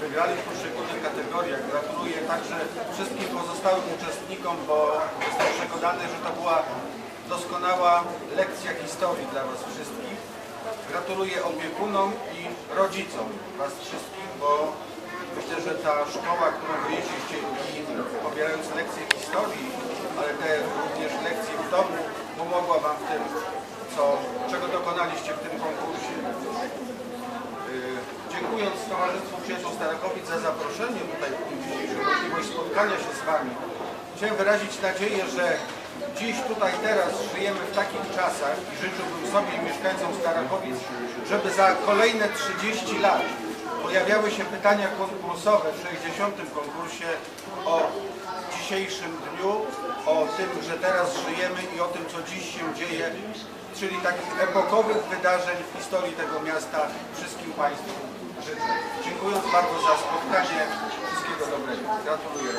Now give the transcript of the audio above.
wygrali w poszczególnych kategoriach. Gratuluję także wszystkim pozostałym uczestnikom, bo jestem przekonany, że to była doskonała lekcja historii dla Was wszystkich. Gratuluję opiekunom i rodzicom Was wszystkich, bo myślę, że ta szkoła, którą wyjeździliście i pobierając lekcje historii, ale te również lekcje w domu, pomogła Wam w tym, co, czego dokonaliście w tym konkursie. Towarzystwu Przyjaciół Starakowic za zaproszenie tutaj w dniu dzisiejszym, możliwość spotkania się z Wami, chciałem wyrazić nadzieję, że dziś, tutaj, teraz żyjemy w takich czasach i życzyłbym sobie mieszkańcom Starakowic, żeby za kolejne 30 lat pojawiały się pytania konkursowe w 60. konkursie o dzisiejszym dniu, o tym, że teraz żyjemy i o tym, co dziś się dzieje, czyli takich epokowych wydarzeń w historii tego miasta wszystkim Państwu. Dziękując bardzo za spotkanie. Wszystkiego dobrego. Gratuluję.